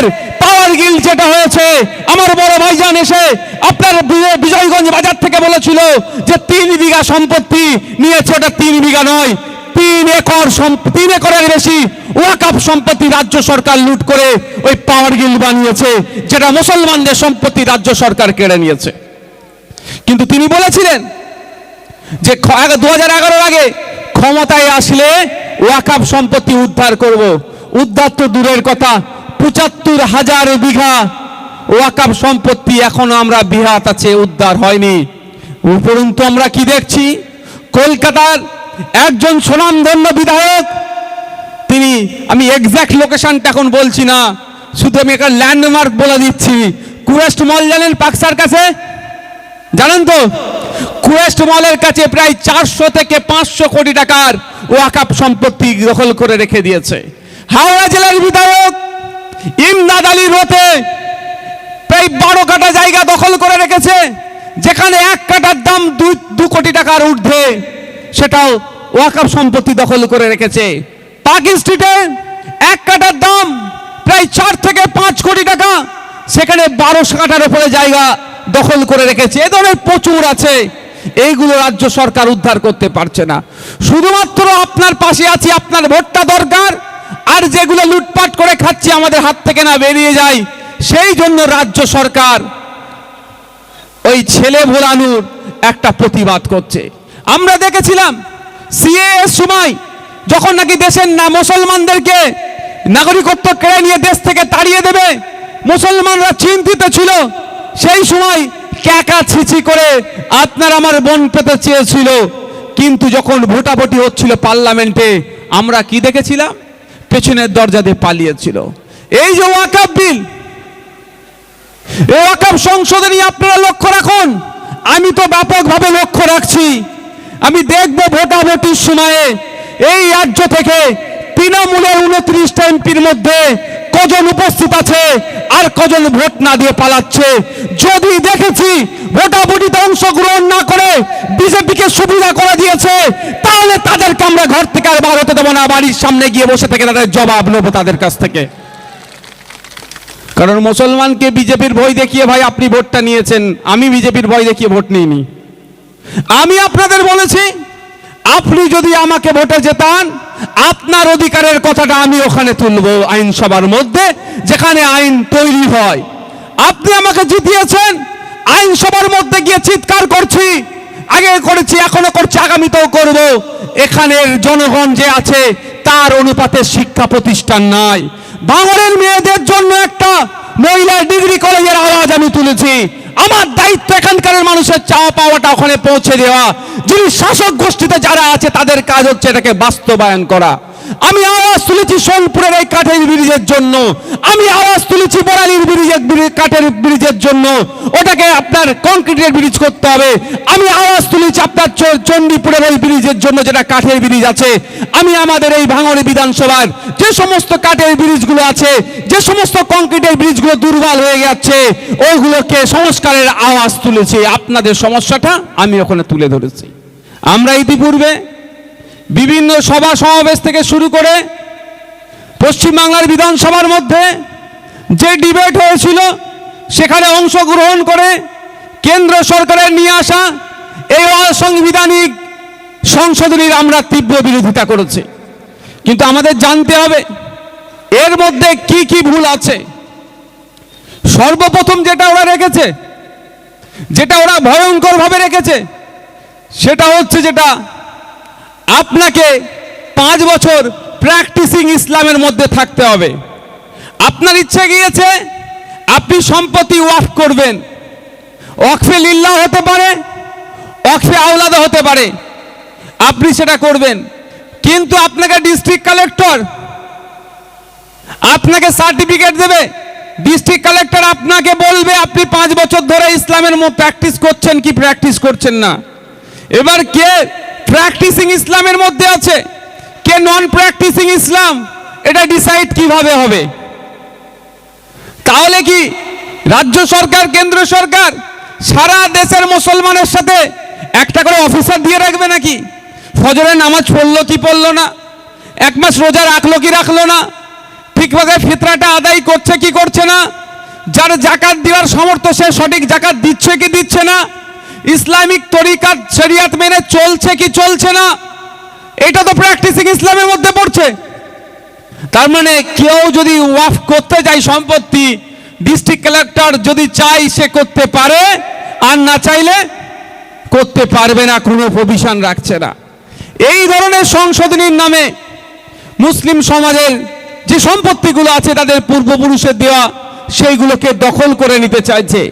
আপনাদের পাওয়ার গিল যেটা হয়েছে, আমার বড় ভাইজান এসে আপনার বিজয়গঞ্জ বাজার থেকে বলেছিল যে তিন বিঘা সম্পত্তি নিয়েছে, ওটা তিন বিঘা নয়, তিন একর তিন একরের বেশি ওয়াকাপ সম্পত্তি রাজ্য সরকার লুট করে ওই পাওয়ার গিল বানিয়েছে, যেটা মুসলমানদের সম্পত্তি রাজ্য সরকার কেড়ে নিয়েছে। কিন্তু তিনি বলেছিলেন যে দু হাজার আগে ক্ষমতায় আসলে ওয়াকাপ সম্পত্তি উদ্ধার করব। উদ্ধার তো দূরের কথা পঁচাত্তর হাজার বিঘা ওয়াকাপ সম্পত্তি এখনও আমরা বিহাত আছে, উদ্ধার হয়নি। উপরন্তু আমরা কি দেখছি? কলকাতার একজন সুনামধন্য বিধায়ক, তিনি, আমি এক্স্যাক্ট লোকেশনটা এখন বলছি না, শুধু আমি একটা ল্যান্ডমার্ক বলে দিচ্ছি। কুয়েস্ট মল জানেন পাকসার কাছে জানেন তো? কুয়েস্ট মলের কাছে প্রায় চারশো থেকে পাঁচশো কোটি টাকার ওয়াকাপ সম্পত্তি দখল করে রেখে দিয়েছে। হাওড়া জেলার বিধায়ক ইমদাদ আলী রোতে প্রায় বারো কাটা জায়গা দখল করে রেখেছে, যেখানে এক কাটার দাম দু দু কোটি টাকার ঊর্ধ্বে সেটাও ওয়াকাপ সম্পত্তি দখল করে রেখেছে। পার্ক স্ট্রিটে এক কাটার দাম প্রায় চার থেকে পাঁচ কোটি টাকা, সেখানে বারোশো কাটার উপরে জায়গা দখল করে রেখেছে। এ ধরনের প্রচুর আছে, এইগুলো রাজ্য সরকার উদ্ধার করতে পারছে না। শুধুমাত্র আপনার পাশে আছি, আপনার ভোটটা দরকার আর যেগুলো লুটপাট করে খাচ্ছি আমাদের হাত থেকে না বেরিয়ে যায়, সেই জন্য রাজ্য সরকার ওই ছেলে ভোলানুর একটা প্রতিবাদ করছে। আমরা দেখেছিলাম সিএ সময় যখন নাকি দেশের না মুসলমানদেরকে নাগরিকত্ব কেড়ে নিয়ে দেশ থেকে তাড়িয়ে দেবে, মুসলমানরা চিন্তিত ছিল। সেই সময় ক্যাকা ছিচি করে আপনার আমার বোন পেতে চেয়েছিল। কিন্তু যখন ভোটাভুটি হচ্ছিল পার্লামেন্টে, আমরা কি দেখেছিলাম? পেছনের দরজা দিয়ে পালিয়েছিল। এই যে ওয়াকাব বিল, এই ওয়াকাব সংসদে নিয়ে আপনারা লক্ষ্য রাখুন। আমি তো ব্যাপকভাবে লক্ষ্য রাখছি। আমি দেখব ভোটাভোটির সময়ে এই রাজ্য থেকে তৃণমূলের উনত্রিশটা এমপির মধ্যে কজন উপস্থিত আছে আর কজন ভোট না দিয়ে পালাচ্ছে? যদি দেখেছি ভোটাভুটিতে অংশগ্রহণ না করে বিজেপিকে সুবিধা করে দিয়েছে, তাহলে তাদেরকে আমরা ঘর থেকে আর বার হতে দেবো না, বাড়ির সামনে গিয়ে বসে থেকে তাদের জবাব নেব তাদের কাছ থেকে। কারণ মুসলমানকে বিজেপির ভয় দেখিয়ে ভাই আপনি ভোটটা নিয়েছেন, আমি বিজেপির ভয় দেখিয়ে ভোট নিইনি। আমি আপনাদের বলেছি আপনি যদি আমাকে ভোটে জেতান, আপনার অধিকারের কথাটা আমি ওখানে তুলব আইনসভার মধ্যে, যেখানে আইন তৈরি হয়। আপনি আমাকে জিতিয়েছেন, আইনসভার মধ্যে গিয়ে চিৎকার করছি, আগে করেছি, এখনও করছি, আগামীতেও করব। এখানের জনগণ যে আছে, তার অনুপাতে শিক্ষা প্রতিষ্ঠান নাই। বাঙালির মেয়েদের জন্য একটা মহিলা ডিগ্রি কলেজের আওয়াজ আমি তুলেছি। আমার দায়িত্ব মানুষের চাওয়া পাওয়াটা ওখানে পৌঁছে দেওয়া। যিনি শাসক গোষ্ঠীতে যারা আছে, তাদের কাজ হচ্ছে এটাকে বাস্তবায়ন করা। আমি আওয়াজ তুলেছি সোনপুরের এই কাঠের ব্রিজের জন্য। আমি আওয়াজ তুলেছি বড়ালির ব্রিজের কাঠের ব্রিজের জন্য। ওটাকে আপনার কংক্রিটের ব্রিজ করতে হবে। আমি আওয়াজ তুলেছি আপনার চণ্ডীপুরের ওই ব্রিজের জন্য যেটা কাঠের ব্রিজ আছে। আমি আমাদের এই ভাঙড়ি বিধানসভার যে সমস্ত কাঠের ব্রিজগুলো আছে, যে সমস্ত কংক্রিটের ব্রিজগুলো দুর্বল হয়ে যাচ্ছে ওইগুলোকে সংস্কারের আওয়াজ তুলেছি। আপনাদের সমস্যাটা আমি ওখানে তুলে ধরেছি। আমরা ইতিপূর্বে বিভিন্ন সভা সমাবেশ থেকে শুরু করে পশ্চিমবাংলার বিধানসভার মধ্যে যে ডিবেট হয়েছিল, সেখানে অংশগ্রহণ করে কেন্দ্র সরকারের নিয়ে আসা এই অসাংবিধানিক সংশোধনীর আমরা তীব্র বিরোধিতা করেছি। কিন্তু আমাদের জানতে হবে, এর মধ্যে কি কি ভুল আছে। সর্বপ্রথম যেটা ওরা রেখেছে, যেটা ওরা ভয়ঙ্করভাবে রেখেছে, সেটা হচ্ছে যেটা আপনাকে পাঁচ বছর প্র্যাকটিসিং ইসলামের মধ্যে থাকতে হবে। আপনার ইচ্ছে গিয়েছে, আপনি সম্পত্তি ওয়াফ করবেন। ওয়াকফে লিল্লাহ হতে পারে, ওয়াকফে আওলাদা হতে পারে। আপনি সেটা করবেন। কিন্তু আপনাকে ডিস্ট্রিক্ট কালেক্টর আপনাকে সার্টিফিকেট দেবে। ডিস্ট্রিক্ট কালেক্টর আপনাকে বলবে, আপনি পাঁচ বছর ধরে ইসলামের প্র্যাকটিস করছেন কি প্র্যাকটিস করছেন না? এবার কে প্র্যাকটিসিং ইসলামের মধ্যে আছে। কে নন প্র্যাকটিসিং ইসলাম এটা ডিসাইড কীভাবে হবে? তাহলে কি রাজ্য সরকার, কেন্দ্র সরকার সারা দেশের মুসলমানের সাথে একটা করে অফিসার দিয়ে রাখবে নাকি? ফজরের নামাজ পড়ল কি পড়ল না? এক মাস রোজা রাখল কি রাখল না? ঠিকভাবে ফিতরাটা আদায় করছে কি করছে না? যার জাকাত দেওয়ার সামর্থ্য সে সঠিক জাকাত দিচ্ছে কি দিচ্ছে না? ইসলামিক তরিকাত শরিয়াত মেনে চলছে কি চলছে না, এটা তো প্র্যাকটিসিং ইসলামের মধ্যে পড়ছে। তার মানে কেউ যদি ওয়াফ করতে যায় সম্পত্তি ডিস্ট্রিক্ট কালেক্টর যদি চাই সে করতে পারে, আর না চাইলে করতে পারবে না, কোনো প্রভিশন রাখছে না। এই ধরনের সংশোধনীর নামে মুসলিম সমাজের যে সম্পত্তিগুলো আছে, তাদের পূর্বপুরুষের দেওয়া, সেইগুলোকে দখল করে নিতে চাইছে।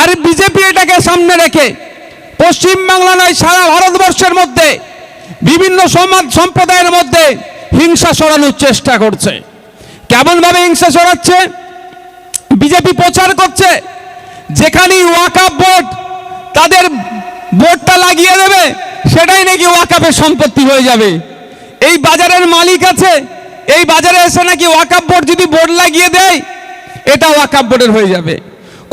আর বিজেপি এটাকে সামনে রেখে পশ্চিমবাংলা নয়, সারা ভারতবর্ষের মধ্যে, বিভিন্ন সমাজ সম্প্রদায়ের মধ্যে হিংসা সরানোর চেষ্টা করছে। কেমনভাবে হিংসা সরাচ্ছে বিজেপি প্রচার করছে, যেখানেই ওয়াকাপ বোর্ড তাদের বোর্ডটা লাগিয়ে দেবে, সেটাই নাকি ওয়াকাপের সম্পত্তি হয়ে যাবে। এই বাজারের মালিক আছে, এই বাজারে এসে নাকি ওয়াকাপ বোর্ড যদি বোর্ড লাগিয়ে দেয়, এটা ওয়াকাপ বোর্ডের হয়ে যাবে।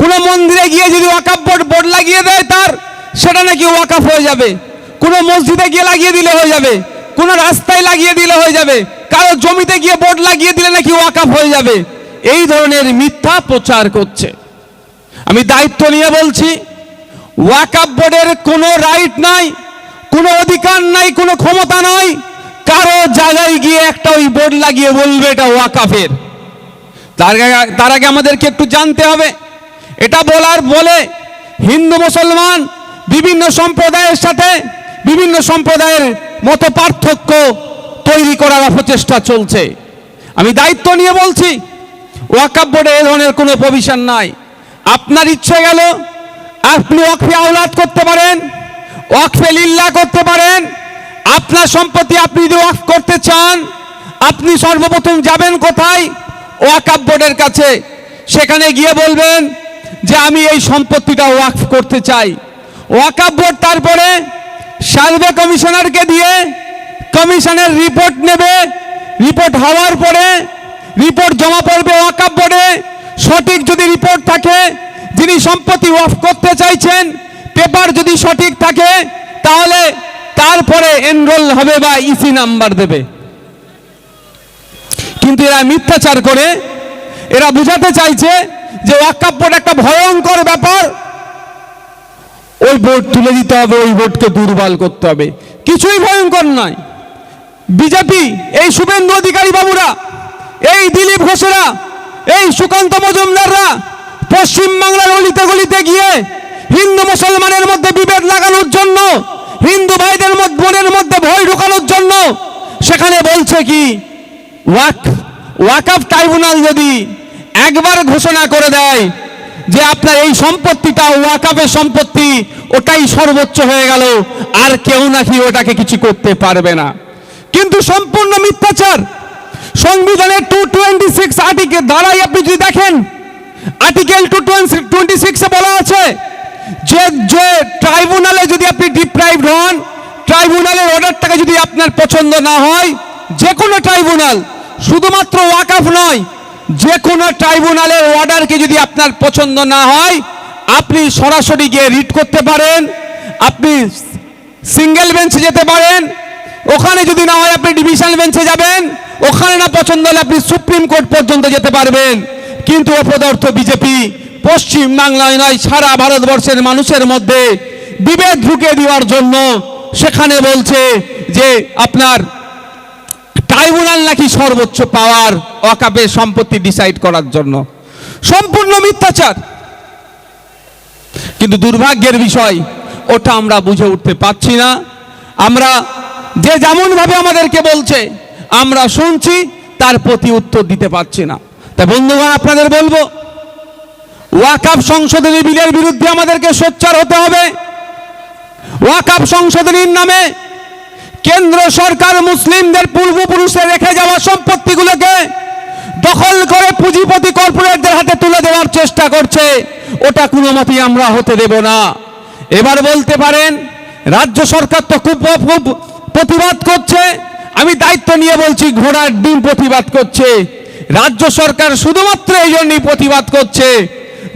কোনো মন্দিরে গিয়ে যদি ওয়াকাপ বোর্ড বোর্ড লাগিয়ে দেয় তার সেটা নাকি ওয়াকাফ হয়ে যাবে। কোনো মসজিদে গিয়ে লাগিয়ে দিলে হয়ে যাবে। কোনো রাস্তায় লাগিয়ে দিলে হয়ে যাবে। কারও জমিতে গিয়ে বোর্ড লাগিয়ে দিলে নাকি ওয়াকাফ হয়ে যাবে। এই ধরনের মিথ্যা প্রচার করছে। আমি দায়িত্ব নিয়ে বলছি, ওয়াকাফ বোর্ডের কোনো রাইট নাই, কোনো অধিকার নাই, কোনো ক্ষমতা নাই। কারও জায়গায় গিয়ে একটা ওই বোর্ড লাগিয়ে বলবে এটা ওয়াকাফের। তার তার আগে আমাদেরকে একটু জানতে হবে। এটা বলার বলে হিন্দু মুসলমান বিভিন্ন সম্প্রদায়ের সাথে বিভিন্ন সম্প্রদায়ের মতো পার্থক্য তৈরি করার অপচেষ্টা চলছে। আমি দায়িত্ব নিয়ে বলছি ওয়াকাব বোর্ডে এ ধরনের কোনো প্রভিশন নাই। আপনার ইচ্ছে গেল আপনি ওয়াকফে আওলাদ করতে পারেন, ওয়াকফে লিল্লা করতে পারেন, আপনার সম্পত্তি আপনি যদি ওয়াকফ করতে চান, আপনি সর্বপ্রথম যাবেন কোথায়? ওয়াকাব বোর্ডের কাছে। সেখানে গিয়ে বলবেন যে আমি এই সম্পত্তিটা ওয়াকফ করতে চাই। ওয়াকাব বোর্ড তারপরে সার্ভে কমিশনারকে দিয়ে কমিশনের রিপোর্ট নেবে। রিপোর্ট হওয়ার পরে রিপোর্ট জমা পড়বে ওয়াকাব বোর্ডে সঠিক যদি রিপোর্ট থাকে, যিনি সম্পত্তি ওয়াফ করতে চাইছেন, পেপার যদি সঠিক থাকে, তাহলে তারপরে এনরোল হবে বা ইসি নাম্বার দেবে। কিন্তু এরা মিথ্যাচার করে, এরা বুঝাতে চাইছে যে ওয়াকাপ বোর্ড একটা ভয়ঙ্কর ব্যাপার। ওই ভোট তুলে দিতে হবে, ওই ভোটকে দুর্বল করতে হবে। কিছুই ভয়ঙ্কর নয়। বিজেপি, এই শুভেন্দু অধিকারী বাবুরা, এই দিলীপ ঘোষেরা, এই সুকান্ত মজুমদাররা, পশ্চিমবাংলার অলিতে গলিতে গিয়ে হিন্দু মুসলমানের মধ্যে বিভেদ লাগানোর জন্য, হিন্দু ভাইদের মধ্যে, বোনের মধ্যে ভয় ঢোকানোর জন্য, সেখানে বলছে কি, ওয়াক ওয়াকফ ট্রাইব্যুনাল যদি একবার ঘোষণা করে দেয় যে আপনার এই সম্পত্তিটা, ওয়াকাফের সম্পত্তি, ওটাই সর্বোচ্চ হয়ে গেল। আর কেউ নাকি ওটাকে কিছু করতে পারবে না। কিন্তু সম্পূর্ণ মিথ্যাচার। সংবিধানের টু টোয়েন্টি সিক্স আর্টিকেল দ্বারাই আপনি যদি দেখেন আর্টিকেল টু টোয়েন্টি সিক্সে বলা আছে যে যে ট্রাইব্যুনালে যদি আপনি ডিপ্রাইভড হন ট্রাইব্যুনালের অর্ডারটাকে যদি আপনার পছন্দ না হয়, যে কোনো ট্রাইব্যুনাল শুধুমাত্র ওয়াকাফ নয় যে কোনো ট্রাইব্যুনালের অর্ডারকে যদি আপনার পছন্দ না হয়, আপনি সরাসরি গিয়ে রিট করতে পারেন, আপনি সিঙ্গেল বেঞ্চে যেতে পারেন, ওখানে যদি না হয় আপনি ডিভিশন বেঞ্চে যাবেন, ওখানে না পছন্দ হলে আপনি সুপ্রিম কোর্ট পর্যন্ত যেতে পারবেন। কিন্তু অপদার্থ বিজেপি পশ্চিম বাংলায় নয়, সারা ভারতবর্ষের মানুষের মধ্যে বিভেদ ঢুকে দেওয়ার জন্য সেখানে বলছে যে আপনার ট্রাইব্যুনাল নাকি সর্বোচ্চ পাওয়ার ওয়াকাপের সম্পত্তি ডিসাইড করার জন্য। সম্পূর্ণ মিথ্যাচার। কিন্তু দুর্ভাগ্যের বিষয়, ওটা আমরা বুঝে উঠতে পারছি না। আমরা যে যেমনভাবে আমাদেরকে বলছে, আমরা শুনছি, তার প্রতি উত্তর দিতে পারছি না। তাই বন্ধুগণ, আপনাদের বলব ওয়াকাপ সংশোধনী বিলের বিরুদ্ধে আমাদেরকে সোচ্চার হতে হবে। ওয়াকাপ সংশোধনীর নামে কেন্দ্র সরকার মুসলিমদের পূর্বপুরুষে রেখে যাওয়া সম্পত্তিগুলোকে দখল করে পুঁজিপতি কর্পোরেটদের হাতে তুলে দেওয়ার চেষ্টা করছে। ওটা কোনো মতেই আমরা হতে দেব না। এবার বলতে পারেন, রাজ্য সরকার তো খুব খুব প্রতিবাদ করছে। আমি দায়িত্ব নিয়ে বলছি, ঘোড়ার ডিম প্রতিবাদ করছে। রাজ্য সরকার শুধুমাত্র এই জন্যই প্রতিবাদ করছে।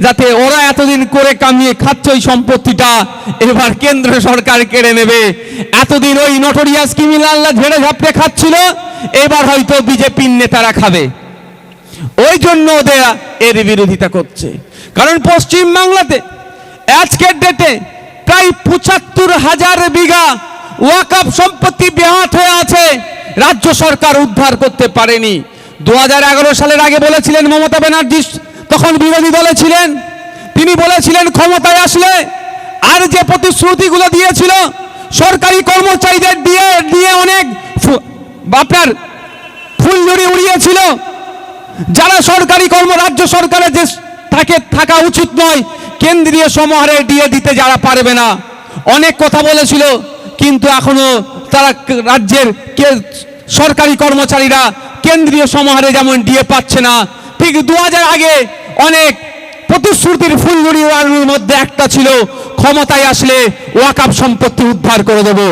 যাতে ওরা এতদিন করে কামিয়ে খাচ্ছে ওই সম্পত্তিটা, এবার কেন্দ্র সরকার কেড়ে নেবে। এতদিন ওই নটোরিয়াস ক্রিমিনালরা ঝেড়ে ঝাপটে খাচ্ছিল, এবার হয়তো বিজেপির নেতারা খাবে। ওই জন্য ওদের এর বিরোধিতা করছে। কারণ পশ্চিম বাংলাতে আজকের ডেটে প্রায় পঁচাত্তর হাজার বিঘা ওয়াকাপ সম্পত্তি বেহাত হয়ে আছে। রাজ্য সরকার উদ্ধার করতে পারেনি। দু হাজার এগারো সালের আগে বলেছিলেন মমতা ব্যানার্জি তখন বিরোধী দলে ছিলেন। তিনি বলেছিলেন, ক্ষমতায় আসলে আর যে প্রতিশ্রুতিগুলো দিয়েছিল, সরকারি কর্মচারীদের দিয়ে দিয়ে অনেক আপনার ফুলঝুরি উড়িয়েছিল। যারা সরকারি কর্ম, রাজ্য সরকারের যে থাকে, থাকা উচিত নয়, কেন্দ্রীয় সমাহারে দিয়ে দিতে যারা পারবে না। অনেক কথা বলেছিল, কিন্তু এখনও তারা রাজ্যের সরকারি কর্মচারীরা কেন্দ্রীয় সমাহারে যেমন দিয়ে পাচ্ছে না ঠিক দু হাজার আগে অনেক প্রতিশ্রুতির ফুলঝুরি মধ্যে একটা ছিল, ক্ষমতায় আসলে ওয়াকাপ সম্পত্তি উদ্ধার করে দেবো।